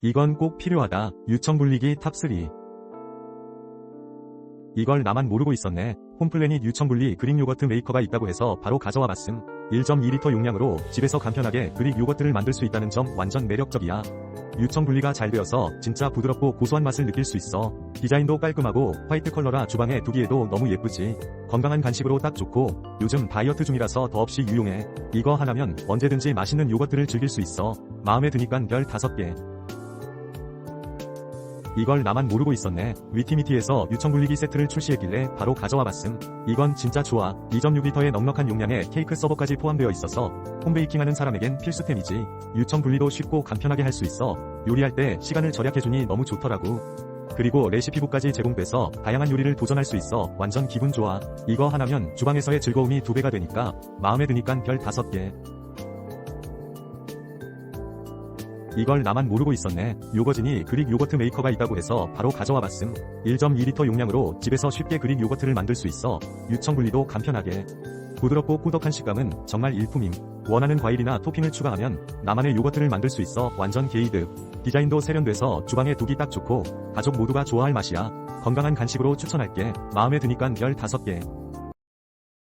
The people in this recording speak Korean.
이건 꼭 필요하다. 유청 분리기 탑3. 이걸 나만 모르고 있었네. 홈플래닛 유청분리 그릭 요거트 메이커가 있다고 해서 바로 가져와 봤음. 1.2리터 용량으로 집에서 간편하게 그릭 요거트를 만들 수 있다는 점 완전 매력적이야. 유청 분리가 잘 되어서 진짜 부드럽고 고소한 맛을 느낄 수 있어. 디자인도 깔끔하고 화이트 컬러라 주방에 두기에도 너무 예쁘지. 건강한 간식으로 딱 좋고 요즘 다이어트 중이라서 더없이 유용해. 이거 하나면 언제든지 맛있는 요거트를 즐길 수 있어. 마음에 드니깐 별 5개. 이걸 나만 모르고 있었네. 위티미티에서 유청분리기 세트를 출시했길래 바로 가져와 봤음. 이건 진짜 좋아. 2.6리터의 넉넉한 용량에 케이크 서버까지 포함되어 있어서 홈베이킹하는 사람에겐 필수템이지. 유청 분리도 쉽고 간편하게 할 수 있어. 요리할 때 시간을 절약해주니 너무 좋더라고. 그리고 레시피북까지 제공돼서 다양한 요리를 도전할 수 있어 완전 기분 좋아. 이거 하나면 주방에서의 즐거움이 두 배가 되니까 마음에 드니깐 별 다섯 개. 이걸 나만 모르고 있었네. 요거진이 그릭 요거트 메이커가 있다고 해서 바로 가져와 봤음. 1.2리터 용량으로 집에서 쉽게 그릭 요거트를 만들 수 있어 유청 분리도 간편하게. 부드럽고 꾸덕한 식감은 정말 일품임. 원하는 과일이나 토핑을 추가하면 나만의 요거트를 만들 수 있어 완전 게이드. 디자인도 세련돼서 주방에 두기 딱 좋고 가족 모두가 좋아할 맛이야. 건강한 간식으로 추천할게. 마음에 드니깐 별 5개.